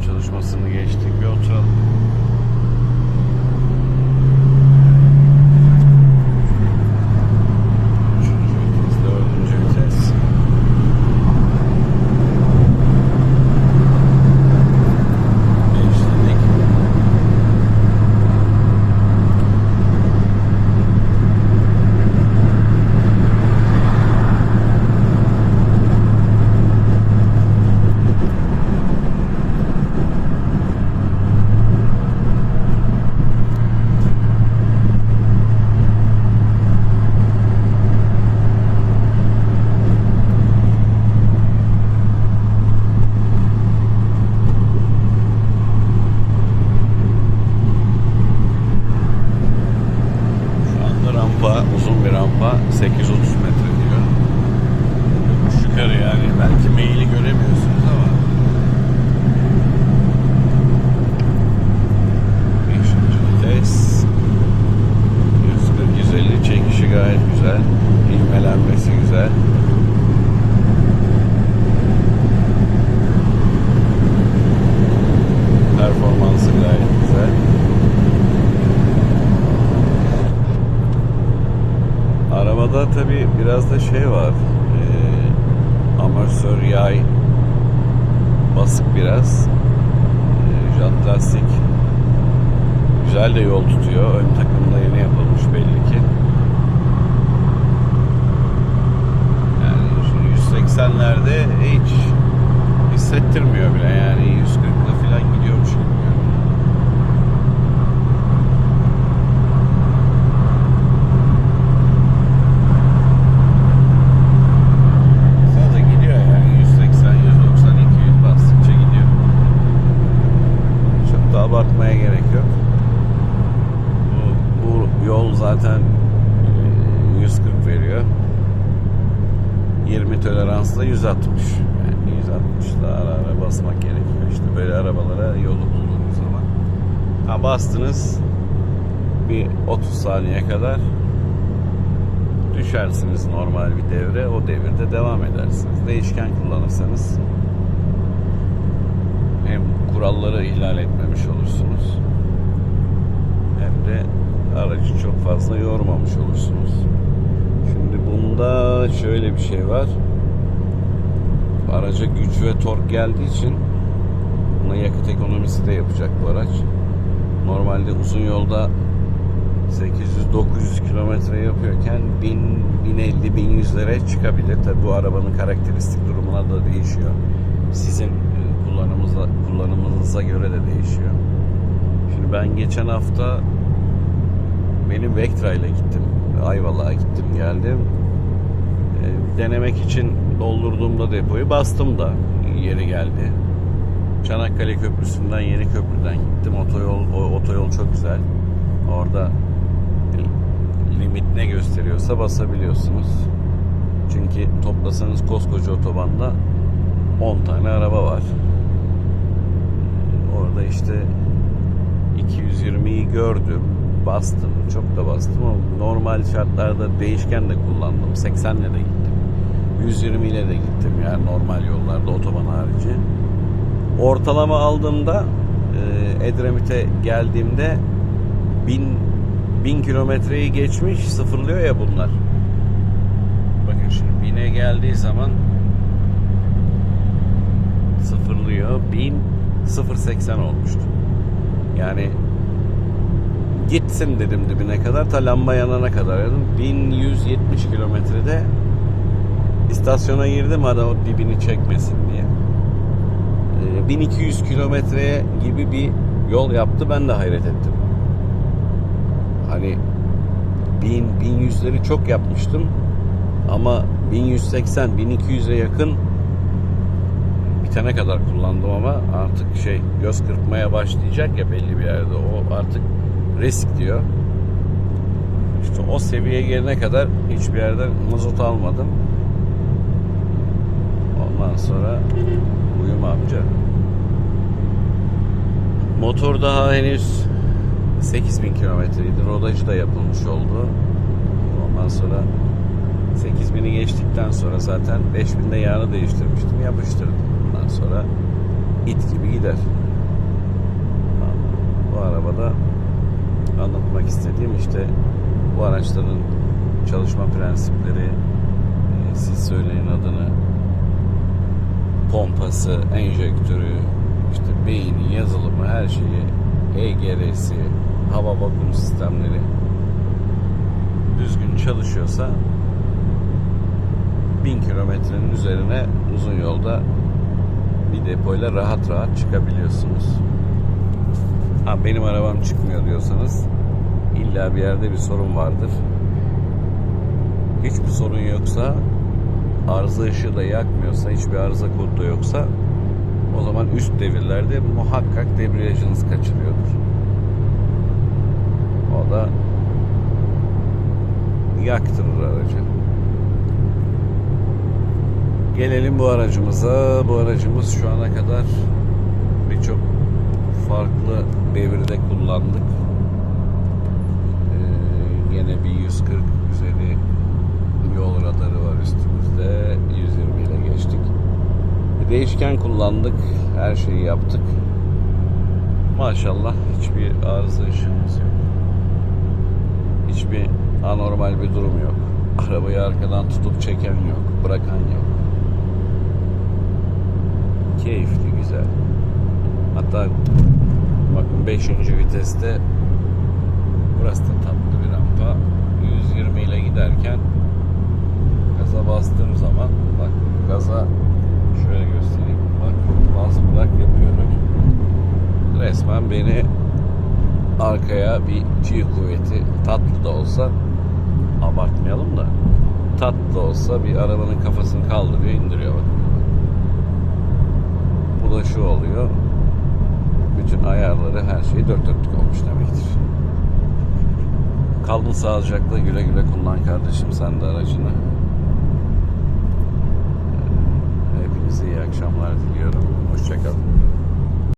çalışmasını geçtik bir oturalım. Üçüncü vites, dördüncü vites. Geçtik. Şu anda rampa, uzun bir rampa 830 metre diyor. Yokuş yukarı yani. Belki maili göremiyorsunuz ama. Beşinci vites. 140 150 çekişi gayet güzel. İlmelenmesi güzel. Performansı gayet güzel. Arabada tabi biraz da şey var. Ee, amortisör yay basık biraz. Ee, jant lastik güzel de yol tutuyor. Ön takımda yeni yapılmış belli ki. Yani şu 180'lerde hiç hissettirmiyor bile yani 140'la falan gidiyormuş gibi. Abartmaya gerek yok. Bu, yol zaten e, 140 veriyor. 20 toleransla 160. Yani 160 da ara ara basmak gerekiyor. İşte böyle arabalara yolu bulduğunuz zaman. Ha bastınız bir 30 saniye kadar düşersiniz normal bir devre. O devirde devam edersiniz. Değişken kullanırsanız kuralları ihlal etmemiş olursunuz hem de aracı çok fazla yormamış olursunuz. Şimdi bunda şöyle bir şey var. Araca güç ve tork geldiği için buna yakıt ekonomisi de yapacak bu araç. Normalde uzun yolda 800-900 kilometre yapıyorken 1000, 1050, 1100'lere çıkabilir. Tabi bu arabanın karakteristik durumuna da değişiyor. Sizin kullanımınıza, kullanımınıza göre de değişiyor. Şimdi ben geçen hafta benim Vectra ile gittim. Ayvalık'a gittim geldim. E, denemek için doldurduğumda depoyu bastım da yeri geldi. Çanakkale Köprüsü'nden Yeni Köprü'den gittim. Otoyol, o, otoyol çok güzel. Orada limit ne gösteriyorsa basabiliyorsunuz. Çünkü toplasanız koskoca otobanda 10 tane araba var. Orada işte 220'yi gördüm. Bastım. Çok da bastım ama normal şartlarda değişken de kullandım. 80 ile de gittim. 120 ile de gittim yani normal yollarda otoban harici. Ortalama aldığımda e, Edremit'e geldiğimde 1000 1000 kilometreyi geçmiş sıfırlıyor ya bunlar. Bakın şimdi 1000'e geldiği zaman sıfırlıyor. 1000 0.80 olmuştu. Yani gitsin dedim dibine kadar ta lamba yanana kadar dedim. 1170 kilometrede istasyona girdim hadi o dibini çekmesin diye. Ee, 1200 kilometreye gibi bir yol yaptı ben de hayret ettim. Hani 1000 1100'leri çok yapmıştım ama 1180 1200'e yakın bitene kadar kullandım ama artık şey göz kırpmaya başlayacak ya belli bir yerde o artık risk diyor. İşte o seviyeye gelene kadar hiçbir yerden mazot almadım. Ondan sonra uyuma amca. Motor daha henüz 8000 kilometreydi. Rodajı da yapılmış oldu. Ondan sonra 8000'i geçtikten sonra zaten 5000'de yağını değiştirmiştim. Yapıştırdım. Ondan sonra it gibi gider. Bu arabada anlatmak istediğim işte bu araçların çalışma prensipleri e, siz söyleyin adını pompası, enjektörü, işte beyni, yazılımı, her şeyi, EGR'si, hava vakum sistemleri düzgün çalışıyorsa 1000 kilometrenin üzerine uzun yolda bir depoyla rahat rahat çıkabiliyorsunuz. Ha benim arabam çıkmıyor diyorsanız illa bir yerde bir sorun vardır. Hiçbir sorun yoksa arıza ışığı da yakmıyorsa, hiçbir arıza kodu da yoksa o zaman üst devirlerde muhakkak debriyajınız kaçırıyordur. O da yaktırır aracı. Gelelim bu aracımıza. Bu aracımız şu ana kadar birçok farklı devirde kullandık. Ee, yine bir 140 üzeri yol radarı var üstümüzde. 120 ile geçtik. Değişken kullandık. Her şeyi yaptık. Maşallah hiçbir arıza ışığımız yok. Hiçbir anormal bir durum yok. Arabayı arkadan tutup çeken yok, bırakan yok. Keyifli, güzel. Hatta bakın 5. viteste burası da tatlı bir rampa. 120 ile giderken gaza bastığım zaman bak gaza şöyle göstereyim. Bak bas bırak yapıyorum. Resmen beni arkaya bir G kuvveti tatlı da olsa abartmayalım da tatlı da olsa bir arabanın kafasını kaldırıyor indiriyor bak. Bu şu oluyor. Bütün ayarları her şey dört dörtlük olmuş demektir. Kaldın sağlıcakla güle güle kullan kardeşim sen de aracını. Hepinize iyi akşamlar diliyorum. Hoşçakalın.